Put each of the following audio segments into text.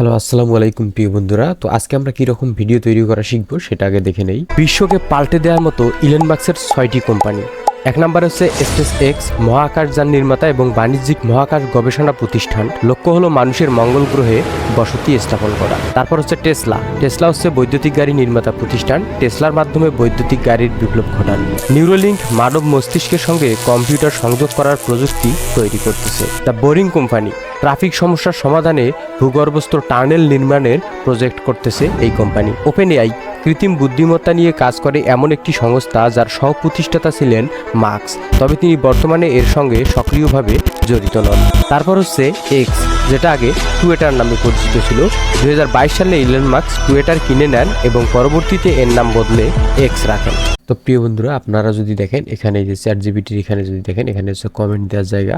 Hello, আসসালামু আলাইকুম প্রিয় বন্ধুরা। তো আজকে আমরা কীরকম ভিডিও তৈরি করা শিখব সেটা আগে দেখে নেই। বিশ্বকে পাল্টে দেওয়ার মতো ইলেন মার্কসের ছয়টি কোম্পানি। এক নম্বর হচ্ছে স্পেস এক্স মহাকাশ যান নির্মাতা এবং বাণিজ্যিক মহাকাশ গবেষণা প্রতিষ্ঠান। লক্ষ্য হলো মানুষের মঙ্গল গ্রহে বসতি স্থাপন করা। তারপর হচ্ছে টেসলা। টেসলা হচ্ছে বৈদ্যুতিক গাড়ি নির্মাতা প্রতিষ্ঠান। টেসলার মাধ্যমে বৈদ্যুতিক গাড়ির বিপ্লব ঘটান। নিউরোলিঙ্ক মানব মস্তিষ্কের সঙ্গে কম্পিউটার সংযোগ করার প্রযুক্তি তৈরি করতেছে। দ্য বোরিং কোম্পানি ট্রাফিক সমস্যার সমাধানে ভূগর্ভস্থ টানেল নির্মাণের প্রজেক্ট করতেছে এই কোম্পানি। ওপেন এআই কৃত্রিম বুদ্ধিমত্তা নিয়ে কাজ করে এমন একটি সংস্থা যার সহপ্রতিষ্ঠাতা ছিলেন মার্কস। তবে তিনি বর্তমানে এর সঙ্গে সক্রিয়ভাবে জড়িত নন। তারপর হচ্ছে এক্স, যেটা আগে টুয়েটার নামে পরিচিত ছিল। দুই হাজার বাইশ সালে ইলেন মার্কস টুয়েটার কিনে নেন এবং পরবর্তীতে এর নাম বদলে এক্স রাখেন। তো প্রিয় বন্ধুরা, আপনারা যদি দেখেন এখানে যে চ্যাট জিবিটির এখানে যদি দেখেন, এখানে হচ্ছে কমেন্ট দেওয়ার জায়গা।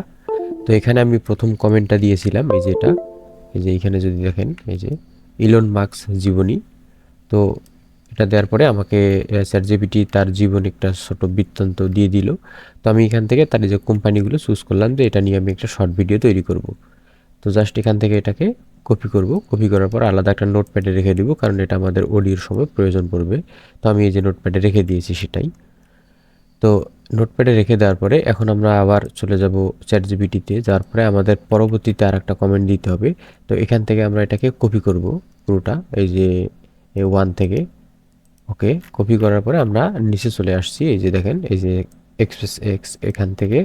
তো এখানে আমি প্রথম কমেন্টটা দিয়েছিলাম, এই যে এটা। এই যে এখানে যদি দেখেন, এই যে ইলন মার্কস জীবনী। তো এটা দেওয়ার পরে আমাকে স্যার জিপিটি তার জীবন একটা ছোট বৃত্তান্ত দিয়ে দিল। তো আমি এখান থেকে তার যে কোম্পানিগুলো চুজ করলাম যে এটা নিয়ে আমি একটা শর্ট ভিডিও তৈরি করব। তো জাস্ট এখান থেকে এটাকে কপি করব। কপি করার পর আলাদা একটা নোটপ্যাডে রেখে দিব, কারণ এটা আমাদের অডিওর সময় প্রয়োজন পড়বে। তো আমি এই যে নোটপ্যাডে রেখে দিয়েছি সেটাই। তো নোটপ্যাডে রেখে দেওয়ার পরে এখন আমরা আবার চলে যাব চ্যাট জিবিটিতে যাওয়ার পরে আমাদের পরবর্তীতে আর একটা কমেন্ট দিতে হবে। তো এখান থেকে আমরা এটাকে কপি করব পুরোটা, এই যে ওয়ান থেকে। ওকে কপি করার পরে আমরা নিচে চলে আসছি। এই যে দেখেন, এই যে এক্সপ্রেস এক্স এখান থেকে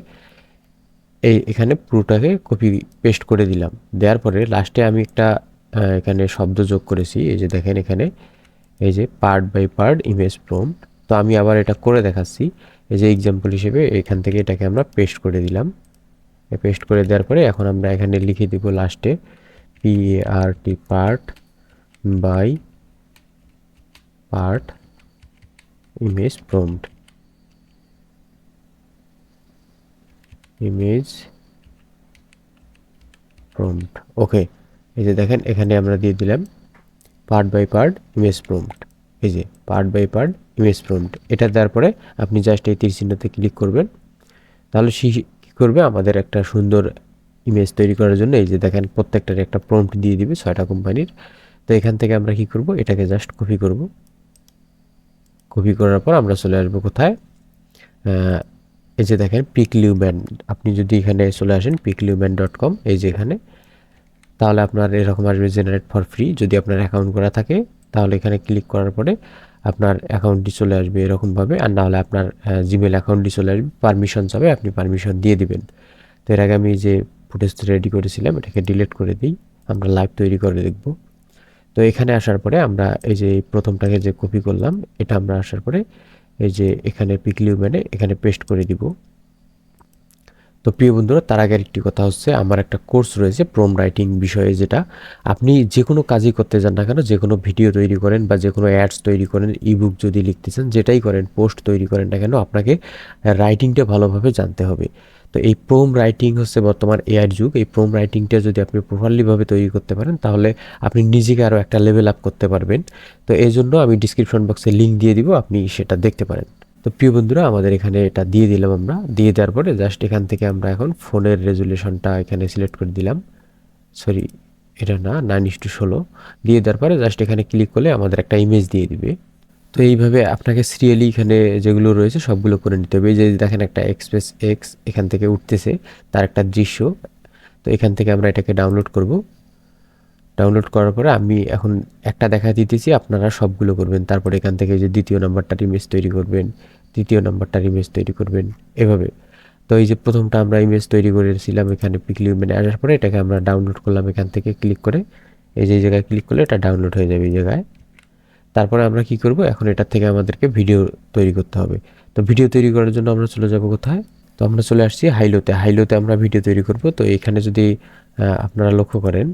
এই এখানে পুরোটাকে কপি পেস্ট করে দিলাম। দেওয়ার পরে লাস্টে আমি একটা এখানে শব্দ যোগ করেছি। এই যে দেখেন এখানে, এই যে part by part image prompt তো আমি আবার এটা করে দেখাচ্ছি। এই যে এক্সাম্পল হিসেবে এখান থেকে এটাকে আমরা পেস্ট করে দিলাম। পেস্ট করে দেওয়ার পরে এখন আমরা এখানে লিখে দিব লাস্টে P R T part by part image prompt image prompt okay এই যে দেখেন, এখানে আমরা দিয়ে দিলাম part by part image prompt এই যে part by part image prompt এটা দেওয়ার পরে আপনি জাস্ট এই তীর চিহ্নতে ক্লিক করবেন। তাহলে সে কী করবে? আমাদের একটা সুন্দর ইমেজ তৈরি করার জন্য এই যে দেখেন প্রত্যেকটার একটা প্রম্পট দিয়ে দিবে ছয়টা কোম্পানির তো এখান থেকে আমরা কি করব? এটাকে জাস্ট কপি করব। কপি করার পর আমরা চলে আসব কোথায়? এই যে দেখেন পিকলিউম্যান আপনি যদি এখানে চলে আসেন পিকলিউম্যান ডট কম এই যে এখানে, তাহলে আপনার এরকম আসবে জেনারেট ফর ফ্রি যদি আপনার অ্যাকাউন্ট করা থাকে, তাহলে এখানে ক্লিক করার পরে আপনার অ্যাকাউন্টটি চলে আসবে এরকমভাবে। আর না হলে আপনার জিমেল অ্যাকাউন্টটি চলে আসবে পারমিশন চাবে, আপনি পারমিশন দিয়ে দিবেন। তো এর আগে আমি যে ফুটেজটা রেডি করেছিলাম, এটাকে ডিলিট করে দিই, আমরা লাইভ তৈরি করে দেখব। তো এখানে আসার পরে আমরা এই যে প্রথমটাকে যে কপি করলাম, এটা আমরা আসার পরে এই যে এখানে পিকলিউ মানে এখানে পেস্ট করে দিব। তো প্রিয় বন্ধুরা, তার আগে একটি কথা হচ্ছে, আমার একটা কোর্স রয়েছে প্রোম রাইটিং বিষয়ে, যেটা আপনি যে কোনো কাজই করতে যান না কেন, যে কোনো ভিডিও তৈরি করেন বা যে কোনো অ্যাডস তৈরি করেন ইবুক যদি লিখতে চান, যেটাই করেন পোস্ট তৈরি করেন না কেন, আপনাকে রাইটিংটা ভালোভাবে জানতে হবে। তো এই প্রোম রাইটিং হচ্ছে বর্তমান এআইয়ের যুগ। এই প্রোম রাইটিংটা যদি আপনি প্রপারলিভাবে তৈরি করতে পারেন, তাহলে আপনি নিজেকে আরও একটা লেভেল আপ করতে পারবেন। তো এই জন্য আমি ডিসক্রিপশন বক্সে লিঙ্ক দিয়ে দিব, আপনি সেটা দেখতে পারেন। তো প্রিয় বন্ধুরা, আমাদের এখানে এটা দিয়ে দিলাম আমরা। দিয়ে দেওয়ার পরে জাস্ট এখান থেকে আমরা এখন ফোনের রেজুলেশনটা এখানে সিলেক্ট করে দিলাম। সরি এটা না নাইন ইস টু ষোলো। দিয়ে দেওয়ার পরে জাস্ট এখানে ক্লিক করলে আমাদের একটা ইমেজ দিয়ে দিবে। তো এইভাবে আপনাকে সিরিয়ালি এখানে যেগুলো রয়েছে সবগুলো করে নিতে হবে। এই যে দেখেন একটা এক্সপ্রেস এক্স এখান থেকে উঠতেছে, তার একটা দৃশ্য। তো এখান থেকে আমরা এটাকে ডাউনলোড করব। ডাউনলোড করার পরে আমি এখন একটা দেখা দিতেছি, আপনারা সবগুলো করবেন। তারপর এখান থেকে যে দ্বিতীয় নাম্বারটার ইমেজ তৈরি করবেন, তৃতীয় নাম্বারটার ইমেজ তৈরি করবেন, এভাবে। তো এই যে প্রথমটা আমরা ইমেজ তৈরি করেছিলাম এখানে পিকলি মানে আসার পরে, এটাকে আমরা ডাউনলোড করলাম এখান থেকে ক্লিক করে। এই যে জায়গায় ক্লিক করলে এটা ডাউনলোড হয়ে যাবে এই জায়গায়। তারপরে আমরা কি করব? এখন এটার থেকে আমাদেরকে ভিডিও তৈরি করতে হবে। তো ভিডিও তৈরি করার জন্য আমরা চলে যাব কোথায়? তো আমরা চলে আসছি হাইলোতে। হাইলোতে আমরা ভিডিও তৈরি করব। তো এখানে যদি আপনারা লক্ষ্য করেন,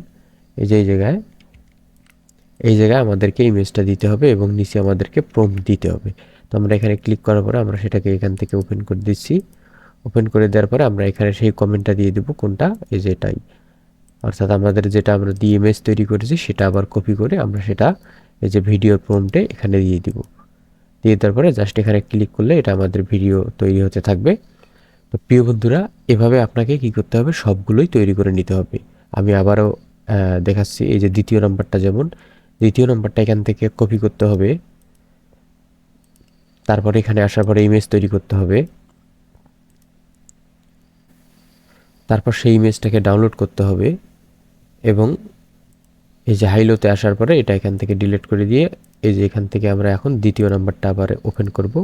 এই যে, এই জায়গায় এই জায়গায় আমাদেরকে ইমেজটা দিতে হবে এবং নিচে আমাদেরকে প্রম্পট দিতে হবে। তো আমরা এখানে ক্লিক করার পরে আমরা সেটাকে এখান থেকে ওপেন করে দিচ্ছি। ওপেন করে দেওয়ার পরে আমরা এখানে সেই কমেন্টটা দিয়ে দেবো, কোনটা? এই যে, এটাই। অর্থাৎ আমাদের যেটা আমরা দিয়ে ইমেজ তৈরি করেছি, সেটা আবার কপি করে আমরা সেটা এই যে ভিডিও প্রম্পটে এখানে দিয়ে দিব। দিয়ে দেওয়ার পরে জাস্ট এখানে ক্লিক করলে এটা আমাদের ভিডিও তৈরি হতে থাকবে। তো প্রিয় বন্ধুরা, এভাবে আপনাকে কি করতে হবে? সবগুলোই তৈরি করে নিতে হবে। আমি আবারও দেখাচ্ছি এই যে দ্বিতীয় নাম্বারটা যেমন। দ্বিতীয় নাম্বারটা এখান থেকে কপি করতে হবে। তারপরে এখানে আসার পরে ইমেজ তৈরি করতে হবে। তারপর সেই ইমেজটাকে ডাউনলোড করতে হবে এবং এই যে হাইলোতে আসার পরে এটা এখান থেকে ডিলিট করে দিয়ে এই যে এখান থেকে আমরা এখন দ্বিতীয় নাম্বারটা আবার ওপেন করব।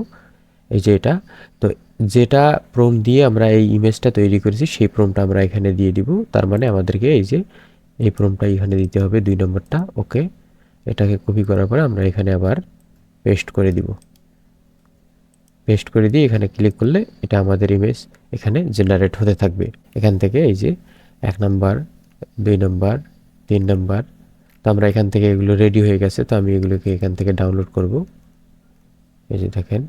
এই যে এটা। তো যেটা প্রোম দিয়ে আমরা এই ইমেজটা তৈরি করেছি, সেই প্রোমটা আমরা এখানে দিয়ে দিব। তার মানে আমাদেরকে এই যে এই প্রোমটা এখানে দিতে হবে দুই নম্বরটা। ওকে এটাকে কপি করার পরে আমরা এখানে আবার পেস্ট করে দিব। পেস্ট করে দিয়ে এখানে ক্লিক করলে এটা আমাদের ইমেজ এখানে জেনারেট হতে থাকবে। এখান থেকে এই যে এক নাম্বার, দুই নাম্বার, তিন নাম্বার তো আমরা এখান থেকে এগুলো রেডি হয়ে গেছে, তো আমি এগুলোকে এখান থেকে ডাউনলোড করব। এই যে দেখেন।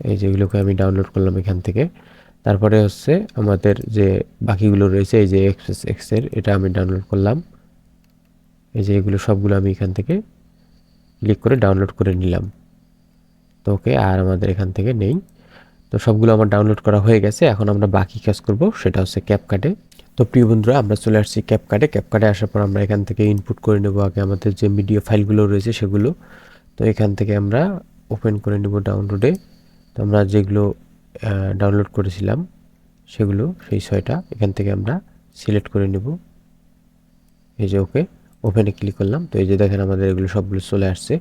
এই যেগুলোকে আমি ডাউনলোড করলাম এখান থেকে। তারপরে হচ্ছে আমাদের যে বাকিগুলো রয়েছে, এই যে এক্সপ্রেস এক্সের এটা আমি ডাউনলোড করলাম। এই যে এগুলো সবগুলো আমি এখান থেকে ক্লিক করে ডাউনলোড করে নিলাম। তো ওকে, আর আমাদের এখান থেকে নেই। তো সবগুলো আমার ডাউনলোড করা হয়ে গেছে, এখন আমরা বাকি কাজ করব, সেটা হচ্ছে ক্যাপকাটে তো প্রিয় বন্ধুরা, আমরা চলে আসছি ক্যাপকাটে ক্যাপকাটে আসার পর আমরা এখান থেকে ইনপুট করে নেব আগে আমাদের যে মিডিয়া ফাইলগুলো রয়েছে সেগুলো। তো এখান থেকে আমরা ওপেন করে নেব ডাউনলোডে তো আমরা যেগুলো ডাউনলোড করেছিলাম, সেগুলো সেই ছয়টা এখান থেকে আমরা সিলেক্ট করে নেব। এই যে ওকে ওপেনে ক্লিক করলাম। তো এই যে দেখেন আমাদের এগুলো সবগুলো চলে আসছে।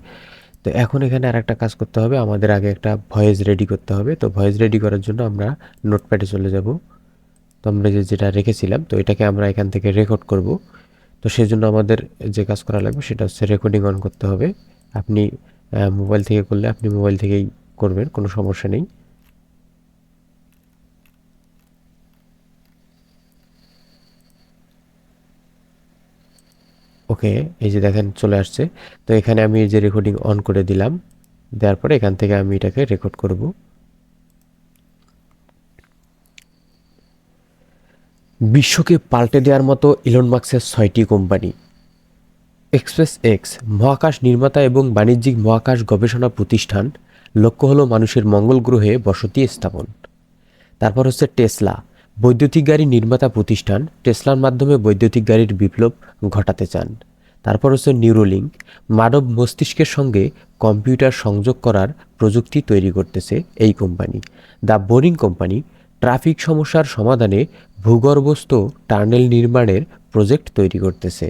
তো এখন এখানে আর একটা কাজ করতে হবে। আমাদের আগে একটা ভয়েস রেডি করতে হবে। তো ভয়েস রেডি করার জন্য আমরা নোটপ্যাডে চলে যাব। তো আমরা যে যেটা রেখেছিলাম, তো এটাকে আমরা এখান থেকে রেকর্ড করব। তো সেই জন্য আমাদের যে কাজ করা লাগবে সেটা হচ্ছে রেকর্ডিং অন করতে হবে। আপনি মোবাইল থেকে করলে আপনি মোবাইল থেকেই করবেন, কোনো সমস্যা নেই। ওকে, এই যে দেখেন চলে আসছে। তো এখানে আমি এই যে রেকর্ডিং অন করে দিলাম, দেওয়ার পরে এখান থেকে আমি এটাকে রেকর্ড করব। বিশ্বকে পাল্টে দেওয়ার মতো ইলন মার্কসের ছয়টি কোম্পানি। এক্সপ্রেস এক্স মহাকাশ নির্মাতা এবং বাণিজ্যিক মহাকাশ গবেষণা প্রতিষ্ঠান লক্ষ্য হলো মানুষের মঙ্গল গ্রহে বসতি স্থাপন। তারপর হচ্ছে টেসলা, বৈদ্যুতিক গাড়ি নির্মাতা প্রতিষ্ঠান। টেসলার মাধ্যমে বৈদ্যুতিক গাড়ির বিপ্লব ঘটাতে চান। তারপর হচ্ছে নিউরোলিঙ্ক, মানব মস্তিষ্কের সঙ্গে কম্পিউটার সংযোগ করার প্রযুক্তি তৈরি করতেছে এই company. The boring company traffic সমস্যার সমাধানে ভূগর্ভস্থ টার্নেল নির্মাণের প্রজেক্ট তৈরি করতেছে।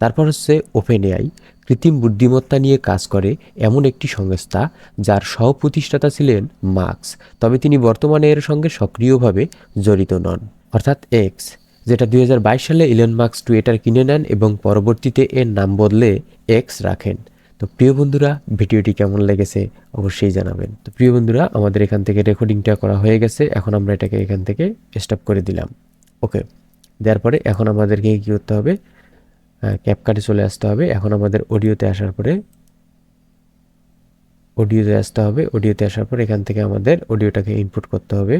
তারপর হচ্ছে ওপেন এআই কৃত্রিম বুদ্ধিমত্তা নিয়ে কাজ করে এমন একটি সংস্থা যার সহ প্রতিষ্ঠাতা ছিলেন মার্কস, তবে তিনি বর্তমানে এর সঙ্গে সক্রিয়ভাবে জড়িত নন। অর্থাৎ এক্স, যেটা দুই হাজার বাইশ সালে ইলন মার্কস টুয়েটার কিনে নেন এবং পরবর্তীতে এর নাম বদলে এক্স রাখেন। তো প্রিয় বন্ধুরা, ভিডিওটি কেমন লেগেছে অবশ্যই জানাবেন। তো প্রিয় বন্ধুরা, আমাদের এখান থেকে রেকর্ডিংটা করা হয়ে গেছে। এখন আমরা এটাকে এখান থেকে স্টপ করে দিলাম। ওকে দেওয়ার পরে এখন আমাদেরকে কী করতে হবে? ক্যাপকাটে চলে আসতে হবে। এখন আমাদের অডিওতে আসার পরে অডিওতে আসতে হবে। অডিওতে আসার পর এখান থেকে আমাদের অডিওটাকে ইনপুট করতে হবে।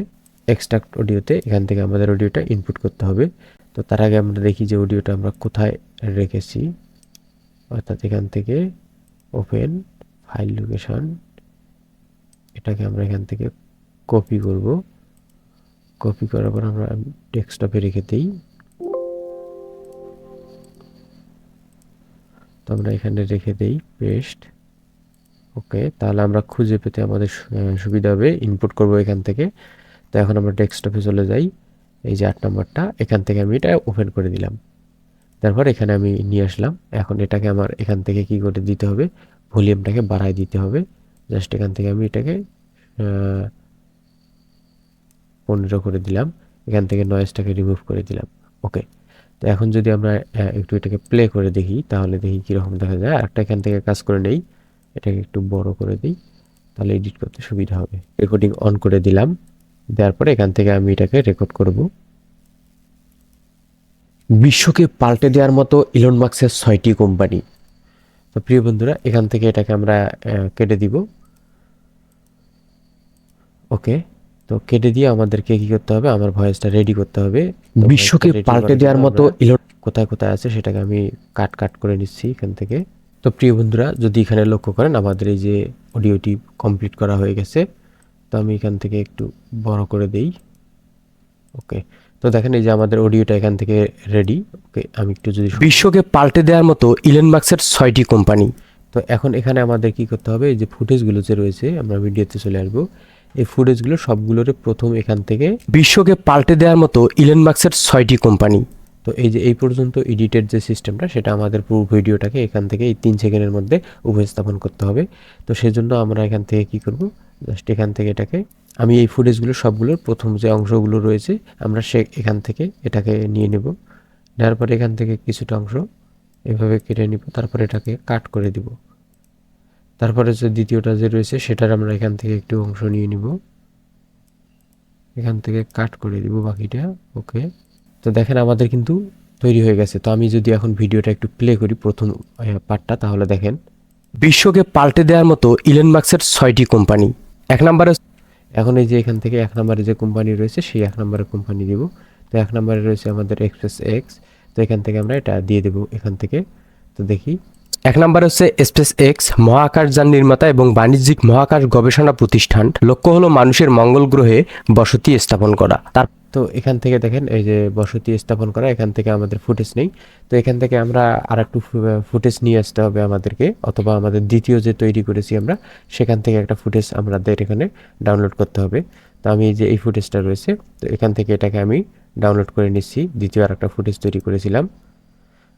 এক্সট্রাক্ট অডিওতে এখান থেকে আমাদের অডিওটা ইনপুট করতে হবে। তো তার আগে আমরা দেখি যে অডিওটা আমরা কোথায় রেখেছি। অর্থাৎ এখান থেকে ওপেন ফাইল লোকেশন এটাকে আমরা এখান থেকে কপি করব। কপি করার পর আমরা ডেস্কটপে রেখে দিই। তো আমরা এখানে রেখে দেই পেস্ট ওকে তাহলে আমরা খুঁজে পেতে আমাদের সুবিধা হবে। ইনপুট করব এখান থেকে। তো এখন আমরা ডেস্কটপে চলে যাই। এই যে আট নম্বরটা, এখান থেকে আমি এটা ওপেন করে দিলাম। তারপর এখানে আমি নিয়ে আসলাম। এখন এটাকে আমার এখান থেকে কি করে দিতে হবে? ভলিউমটাকে বাড়ায় দিতে হবে। জাস্ট এখান থেকে আমি এটাকে পনেরো করে দিলাম। এখান থেকে নয়েজটাকে রিমুভ করে দিলাম। ওকে তো এখন যদি আমরা একটু এটাকে প্লে করে দেখি, তাহলে দেখি কীরকম দেখা যায়। আরেকটা এখান থেকে কাজ করে নেই। এটাকে একটু বড় করে দিই, তাহলে এডিট করতে সুবিধা হবে। রেকর্ডিং অন করে দিলাম। দেওয়ার পরে এখান থেকে আমি এটাকে রেকর্ড করব। বিশ্বকে পাল্টে দেওয়ার মতো ইলন মার্কসের ছয়টি কোম্পানি। তো প্রিয় বন্ধুরা এখান থেকে এটাকে আমরা কেটে দিব। ওকে তো কেটে দিয়ে আমাদেরকে কি করতে হবে? আমার ভয়েসটা রেডি করতে হবে। বিশ্বকে পাল্টে দেওয়ার মতো ইলন কোথায় কোথায় আছে সেটাকে আমি কাট কাট করে নিচ্ছি এখান থেকে। তো প্রিয় বন্ধুরা যদি এখানে লক্ষ্য করেন আমাদের এই যে অডিওটি কমপ্লিট করা হয়ে গেছে তো আমি এখান থেকে একটু বড় করে দেই। ওকে তো দেখেন এই যে আমাদের অডিওটা এখান থেকে রেডি ওকে আমি একটু যদি বিশ্বকে পাল্টে দেওয়ার মতো ইলেন মার্কসের ছয়টি কোম্পানি তো এখন এখানে আমাদের কি করতে হবে এই যে ফুটেজগুলো যে রয়েছে আমরা ভিডিওতে চলে আসব। এই ফুটেজগুলো সবগুলোরে প্রথম এখান থেকে বিশ্বকে পাল্টে দেওয়ার মতো ইলেন মার্কসের ছয়টি কোম্পানি তো এই যে এই পর্যন্ত এডিটের যে সিস্টেমটা সেটা আমাদের পুরো ভিডিওটাকে এখান থেকে এই তিন সেকেন্ডের মধ্যে উপস্থাপন করতে হবে। তো সেজন্য আমরা এখান থেকে কি করব জাস্ট এখান থেকে এটাকে আমি এই ফুটেজগুলো সবগুলোর প্রথম যে অংশগুলো রয়েছে, আমরা সে এখান থেকে এটাকে নিয়ে নেব। নেওয়ার পরে এখান থেকে কিছুটা অংশ এভাবে কেটে নিব, তারপরে এটাকে কাট করে দিব। তারপরে যে দ্বিতীয়টা যে রয়েছে, সেটার আমরা এখান থেকে একটু অংশ নিয়ে নিব। এখান থেকে কাট করে দিব বাকিটা ওকে তো দেখেন আমাদের কিন্তু তৈরি হয়ে গেছে। তো আমি যদি এখন ভিডিওটা একটু প্লে করি প্রথম পার্টটা তাহলে দেখেন। বিশ্বকে পাল্টে দেওয়ার মতো ইলেন মার্কসের ছয়টি কোম্পানি এক নম্বরে এখন এই যে এখান থেকে এক নম্বরে যে কোম্পানি রয়েছে, সেই এক নম্বরের কোম্পানি দিব। তো এক নম্বরে রয়েছে আমাদের এক্সপ্রেস এক্স তো এখান থেকে আমরা এটা দিয়ে দেবো এখান থেকে। তো দেখি। এক নম্বর হচ্ছে স্পেস এক্স মহাকাশ যান নির্মাতা এবং বাণিজ্যিক মহাকাশ গবেষণা প্রতিষ্ঠান। লক্ষ্য হলো মানুষের মঙ্গল গ্রহে বসতি স্থাপন করা। তার তো এখান থেকে দেখেন, এই যে বসতি স্থাপন করা, এখান থেকে আমাদের ফুটেজ নেই। তো এখান থেকে আমরা আর একটু ফুটেজ নিয়ে আসতে হবে আমাদেরকে, অথবা আমাদের দ্বিতীয় যে তৈরি করেছি আমরা, সেখান থেকে একটা ফুটেজ আমাদের এখানে ডাউনলোড করতে হবে। তো আমি যে, এই ফুটেজটা রয়েছে, তো এখান থেকে এটাকে আমি ডাউনলোড করে নিচ্ছি, দ্বিতীয় আর একটা ফুটেজ তৈরি করেছিলাম।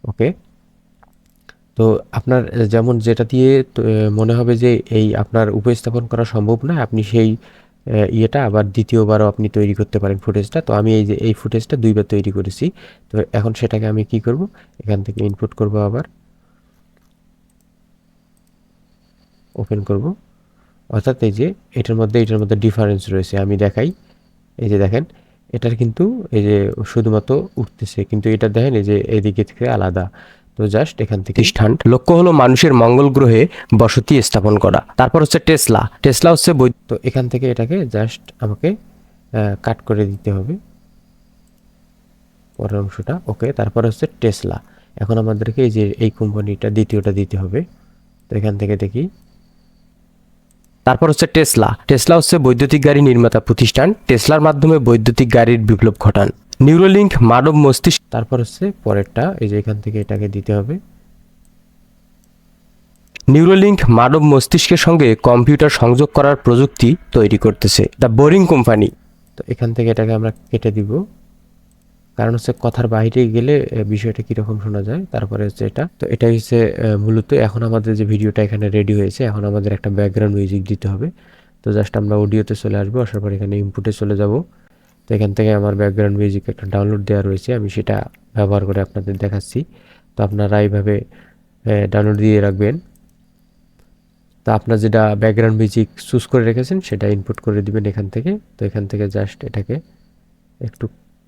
ওকে? তো আপনার, যেমন যেটা দিয়ে মনে হবে যে, এই আপনার উপস্থাপন করা সম্ভব না, আপনি সেই ইয়েটা আবার দ্বিতীয়বারও আপনি তৈরি করতে পারেন ফুটেজটা। তো আমি এই যে, এই ফুটেজটা দুইবার তৈরি করেছি। তো এখন সেটাকে আমি কি করব? এখান থেকে ইনপুট করব আবার। ওপেন করব। অর্থাৎ এই যে, এটার মধ্যে এটার মধ্যে ডিফারেন্স রয়েছে। আমি দেখাই। এই যে দেখেন, এটার কিন্তু এই যে, শুধুমাত্র উঠতেছে। কিন্তু এটা দেখেন, এই যে, এদিকে থেকে আলাদা। তো জাস্ট এখান থেকে। প্রতিষ্ঠান লক্ষ্য হলো মানুষের মঙ্গল গ্রহে বসতি স্থাপন করা। তারপর হচ্ছে টেসলা। টেসলা হচ্ছে বৈ- তো এখান থেকে এটাকে জাস্ট আমাকে কাট করে দিতে হবে। পরের অংশটা ওকে তারপর হচ্ছে টেসলা। এখন আমাদেরকে এই যে এই কোম্পানিটা দ্বিতীয়টা দিতে হবে। তো এখান থেকে দেখি। তারপর হচ্ছে টেসলা। টেসলা হচ্ছে বৈদ্যুতিক গাড়ি নির্মাতা প্রতিষ্ঠান। টেসলার মাধ্যমে বৈদ্যুতিক গাড়ির বিপ্লব ঘটান। নিউরোলিঙ্ক মানব মস্তিষ্ক। তারপর হচ্ছে পরেরটা, এই যে এখান থেকে এটাকে দিতে হবে। নিউরোলিঙ্ক মানব মস্তিষ্কের সঙ্গে কম্পিউটার সংযোগ করার প্রযুক্তি তৈরি করতেছে। দ্য বোরিং কোম্পানি তো এখান থেকে এটাকে আমরা কেটে দিব। কারণ হচ্ছে কথার বাইরে গেলে বিষয়টা কীরকম শোনা যায়, তারপরে হচ্ছে এটা। তো এটাই হচ্ছে মূলত এখন আমাদের যে ভিডিওটা এখানে রেডি হয়েছে, এখন আমাদের একটা ব্যাকগ্রাউন্ড মিউজিক দিতে হবে। তো জাস্ট আমরা অডিওতে চলে আসব, আসার পর এখানে ইনপুটে চলে যাব। তো এখান থেকে আমার ব্যাকগ্রাউন্ড মিউজিক একটা ডাউনলোড দেওয়া রয়েছে, আমি সেটা ব্যবহার করে আপনাদের দেখাচ্ছি। তো আপনারা এইভাবে ডাউনলোড দিয়ে রাখবেন। তো আপনার যেটা ব্যাকগ্রাউন্ড মিউজিক চুজ করে রেখেছেন, সেটা ইনপুট করে দিবেন এখান থেকে। তো এখান থেকে জাস্ট এটাকে একটু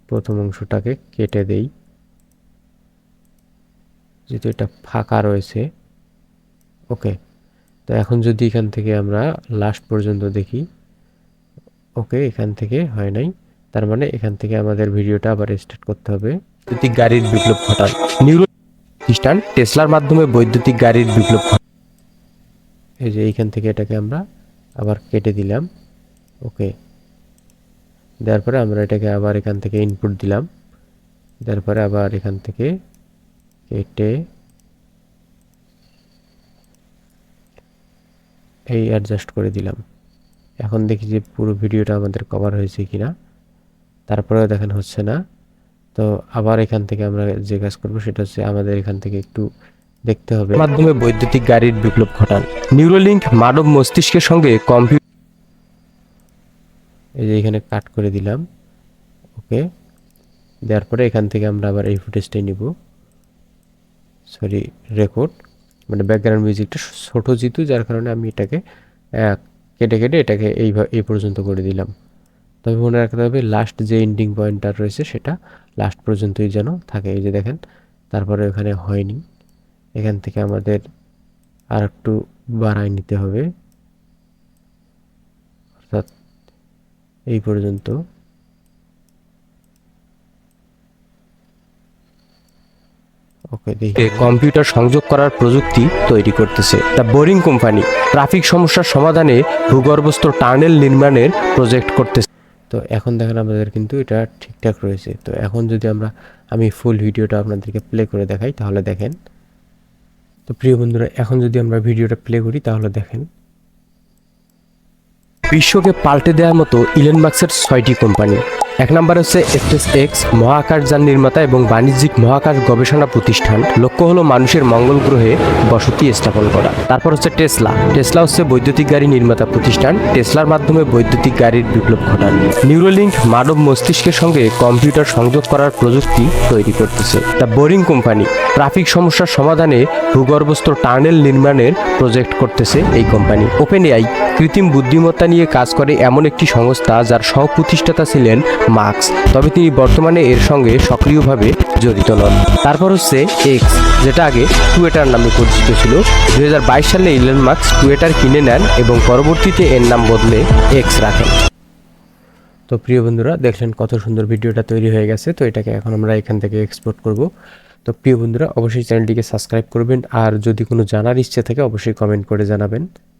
প্রথম অংশটাকে কেটে দেই। যেহেতু এটা ফাঁকা রয়েছে। ওকে, তো এখন যদি এখান থেকে আমরা লাস্ট পর্যন্ত দেখি, ওকে, এখান থেকে হয় নাই। তার মানে এখান থেকে আমাদের ভিডিওটা আবার স্টার্ট করতে হবে। বৈদ্যুতিক গাড়ির বিপ্লব ঘটান নিউরো খ্রিস্টান টেসলার মাধ্যমে বৈদ্যুতিক গাড়ির বিপ্লব এই যে এইখান থেকে এটাকে আমরা আবার কেটে দিলাম। ওকে দেওয়ার পরে আমরা এটাকে আবার এখান থেকে ইনপুট দিলাম। দেওয়ার পরে আবার এখান থেকে কেটে এই অ্যাডজাস্ট করে দিলাম। এখন দেখি যে পুরো ভিডিওটা আমাদের কভার হয়েছে কিনা। তারপরেও দেখেন হচ্ছে না। তো আবার এখান থেকে আমরা যে কাজ করব সেটা হচ্ছে আমাদের এখান থেকে একটু দেখতে হবে। মাধ্যমে বৈদ্যুতিক গাড়ির বিপ্লব ঘটান। নিউরোলিঙ্ক মানব মস্তিষ্কের সঙ্গে কম্পিউটার এই যে এখানে কাট করে দিলাম। ওকে দেওয়ার পরে এখান থেকে আমরা আবার এই ফুটেজটাই নিব। সরি রেকর্ড মানে ব্যাকগ্রাউন্ড মিউজিকটা ছোট যেহেতু যার কারণে আমি এটাকে কেটে কেটে এটাকে এই এই পর্যন্ত করে দিলাম। তবে মনে রাখতে হবে লাস্ট যে এন্ডিং পয়েন্টটা রয়েছে সেটা লাস্ট পর্যন্তই যেন থাকে। এই যে দেখেন, তারপরে ওখানে হয়নি। এখান থেকে আমাদের আর একটু বাড়ায় নিতে হবে। অর্থাৎ এই পর্যন্ত। কম্পিউটার সংযোগ করার প্রযুক্তি তৈরি করতেছে। দ্য বোরিং কোম্পানি ট্রাফিক সমস্যার সমাধানে ভূগর্ভস্থ টানেল নির্মাণের প্রজেক্ট করতেছে। তো এখন দেখেন আমাদের কিন্তু এটা ঠিকঠাক রয়েছে। তো এখন যদি আমরা, আমি ফুল ভিডিওটা আপনাদেরকে প্লে করে দেখাই, তাহলে দেখেন। তো প্রিয় বন্ধুরা, এখন যদি আমরা ভিডিওটা প্লে করি, তাহলে দেখেন। বিশ্বকে পাল্টে দেওয়ার মতো ইলেন মার্কসের ছয়টি কোম্পানি এক নম্বর হচ্ছে স্পেস এক্স মহাকাশ যান নির্মাতা এবং বাণিজ্যিক মহাকাশ গবেষণা প্রতিষ্ঠান। লক্ষ্য হলো মানুষের মঙ্গল গ্রহে বসতি স্থাপন করা। তারপর হচ্ছে টেসলা। টেসলা হচ্ছে বৈদ্যুতিক গাড়ি নির্মাতা প্রতিষ্ঠান। টেসলার মাধ্যমে বৈদ্যুতিক গাড়ির বিপ্লব ঘটান। নিউরোলিঙ্ক মানব মস্তিষ্কের সঙ্গে কম্পিউটার সংযোগ করার প্রযুক্তি তৈরি করতেছে। দ্য বোরিং কোম্পানি ট্রাফিক সমস্যার সমাধানে ভূগর্ভস্থ টানেল নির্মাণের প্রজেক্ট করতেছে এই কোম্পানি। ওপেন এআই কৃত্রিম বুদ্ধিমত্তা নিয়ে কাজ করে এমন একটি সংস্থা যার সহ প্রতিষ্ঠাতা ছিলেন মার্কস, তবে তিনি বর্তমানে এর সঙ্গে সক্রিয়ভাবে জড়িত নন। তারপর হচ্ছে এক্স যেটা আগে টুয়েটার নামে পরিচিত ছিল। দু হাজার বাইশ সালে ইলন মার্কস টুয়েটার কিনে নেন এবং পরবর্তীতে এর নাম বদলে এক্স রাখেন। তো প্রিয় বন্ধুরা, দেখলেন কত সুন্দর ভিডিওটা তৈরি হয়ে গেছে। তো এটাকে এখন আমরা এখান থেকে এক্সপোর্ট করব। তো প্রিয় বন্ধুরা, অবশ্যই চ্যানেলটিকে সাবস্ক্রাইব করবেন। আর যদি কোনো জানার ইচ্ছে থাকে, অবশ্যই কমেন্ট করে জানাবেন।